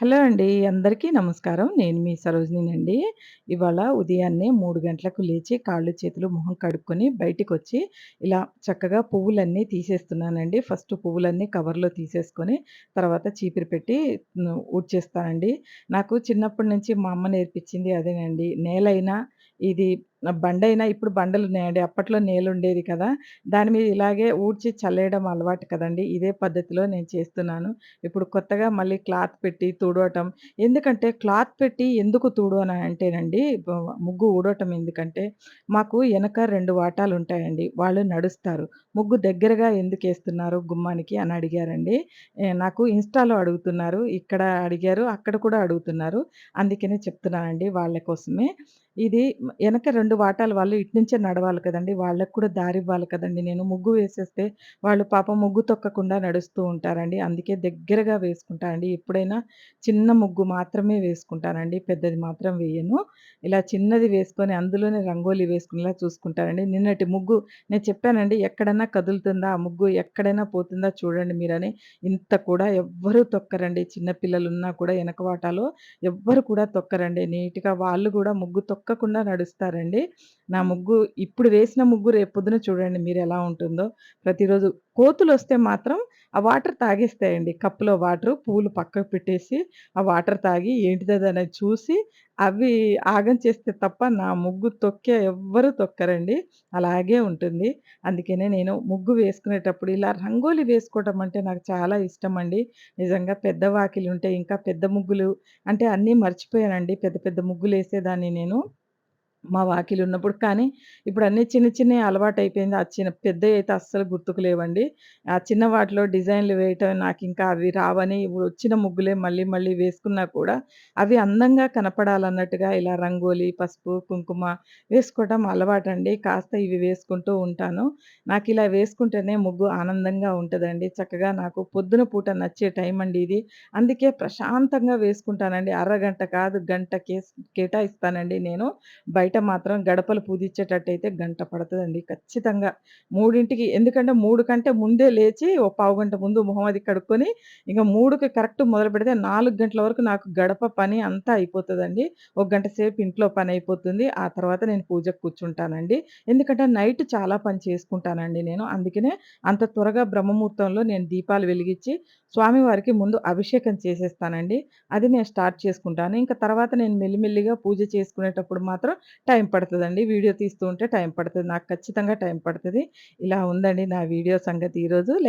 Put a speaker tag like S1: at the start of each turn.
S1: Hello అండి. అందరికీ నమస్కారం. నేను మీ సరోజినినండి. ఇవాళ ఉదయాన్నే మూడు గంటలకు లేచి కాళ్ళు, చేతులు, మొహం కడుక్కొని బయటికొచ్చి ఇలా చక్కగా పువ్వులన్నీ తీసేస్తున్నానండి. ఫస్ట్ పువ్వులన్నీ కవర్‌లో తీసేసుకొని తర్వాత చీపిరి పెట్టి ఊడ్చేస్తానండి. నాకు చిన్నప్పటి నుంచి మా అమ్మ నేర్పించింది అదేనండి. నేలైనా, ఇది బండైనా ఇప్పుడు బండలున్నాయండి. అప్పట్లో నేలుండేది కదా! దాని మీద ఇలాగే ఊడ్చి చల్లేయడం అలవాటు కదండీ! ఇదే పద్ధతిలో నేను చేస్తున్నాను. ఇప్పుడు కొత్తగా మళ్ళీ క్లాత్ పెట్టి తుడవటం. ఎందుకంటే క్లాత్ పెట్టి ఎందుకు తుడవను అంటేనండి బ ముగ్గు ఊడవటం ఎందుకంటే, మాకు ఎనక 2 వాటాలుంటాయండి. వాళ్ళు నడుస్తారు. ముగ్గు దగ్గరగా ఎందుకేస్తున్నారు గుమ్మానికి అని అడిగారండి. ఆహ్, నాకు ఇన్‌స్టాలో అడుగుతున్నారు. ఇక్కడ అడిగారు. అక్కడ కూడా అడుగుతున్నారు. అందుకనే చెప్తున్నానండి వాళ్ళ కోసమే. ఇది మ ఎనక 2 రెండు వాటాలు వాళ్ళు ఇటు నుంచే నడవాలి కదండి వాళ్ళకి కూడా దారి ఇవ్వాలి కదండి నేను ముగ్గు వేసేస్తే వాళ్ళు పాపం ముగ్గు తొక్కకుండా నడుస్తూ ఉంటారండి. అందుకే దగ్గరగా వేసుకుంటారండి ఎప్పుడైనా చిన్న ముగ్గు మాత్రమే వేసుకుంటానండి. పెద్దది మాత్రం వేయను. ఇలా చిన్నది వేసుకొని అందులోనే రంగోలి వేసుకునేలా చూసుకుంటానండి. నిన్నటి ముగ్గు నేను చెప్పానండి ఎక్కడైనా కదులుతుందా ఆ ముగ్గు, ఎక్కడైనా పోతుందా చూడండి మీరని. ఇంత కూడా ఎవ్వరు తొక్కరండి. చిన్న పిల్లలున్నా కూడా వెనక వాటాలో ఎవ్వరు కూడా తొక్కరండి. నీట్‌గా వాళ్ళు కూడా ముగ్గు తొక్కకుండా నడుస్తారండి. నా ముగ్గు ఇప్పుడు వేసిన ముగ్గు రేపొద్దున చూడండి మీరు ఎలా ఉంటుందో. ప్రతిరోజు కోతులు వస్తే మాత్రం ఆ వాటర్ తాగేస్తాయండి. కప్పులో వాటర్ పువ్వులు పక్కకు పెట్టేసి, ఆ వాటర్ తాగి ఏంటిదదనేది చూసి, అవి ఆగం చేస్తే తప్ప నా ముగ్గు తొక్కే ఎవ్వరు తొక్కరండి. అలాగే ఉంటుంది. అందుకనే నేను ముగ్గు వేసుకునేటప్పుడు ఇలా రంగోలి వేసుకోవటం అంటే నాకు చాలా ఇష్టం అండి నిజంగా పెద్ద వాకిలుంటే ఇంకా పెద్ద ముగ్గులు అంటే అన్నీ మర్చిపోయానండి. పెద్ద పెద్ద ముగ్గులు వేసేదాన్ని నేను. మా వాకిలున్నప్పుడు. కానీ ఇప్పుడు అన్ని చిన్న చిన్న అలవాటు అయిపోయింది ఆ చిన్న పెద్దయయితే అస్సలు గుర్తుకు లేవండి. ఆ చిన్న వాటిలో డిజైన్‌లు వేయటం నాకు ఇంకా అవి రావని వచ్చిన ముగ్గులే మళ్ళీ మళ్ళీ వేసుకున్నా కూడా అవి అందంగా కనపడాలన్నట్టుగా ఇలా రంగోలి, పసుపు, కుంకుమ వేసుకోవటం అలవాటు అండి కాస్త ఇవి వేసుకుంటూ ఉంటాను. నాకు ఇలా వేసుకుంటేనే ముగ్గు ఆనందంగా ఉంటుందండి చక్కగా నాకు పొద్దున పూట నచ్చే టైం అండి ఇది. అందుకే ప్రశాంతంగా వేసుకుంటానండి. అరగంట కాదు గంట కేటాయిస్తానండి నేను. బయట మాత్రం గడపలు పూజించేటట్టయితే గంట పడుతుందండి ఖచ్చితంగా. మూడింటికి ఎందుకంటే మూడు కంటే ముందే లేచి ఓ పావు గంట ముందు మొహమ్మది అది కడుక్కొని, ఇంకా మూడుకి కరెక్ట్ మొదలుపెడితే నాలుగు గంటల వరకు నాకు గడప పని అంతా అయిపోతుందండి ఒక గంట సేపు ఇంట్లో పని అయిపోతుంది ఆ తర్వాత నేను పూజకు కూర్చుంటానండి. ఎందుకంటే నైట్ చాలా పని చేసుకుంటానండి నేను. అందుకనే అంత త్వరగా బ్రహ్మముహూర్తంలో నేను దీపాలు వెలిగించి, స్వామివారికి ముందు అభిషేకం చేసేస్తానండి. అది నేను స్టార్ట్ చేసుకుంటాను. ఇంకా తర్వాత నేను మెల్లిమెల్లిగా పూజ చేసుకునేటప్పుడు మాత్రం టైం పడుతుందండి. వీడియో తీస్తూ ఉంటే టైం పడుతుంది. నాకు ఖచ్చితంగా టైం పడుతుంది. ఇలా ఉందండి నా వీడియో సంగతి ఈరోజు. లై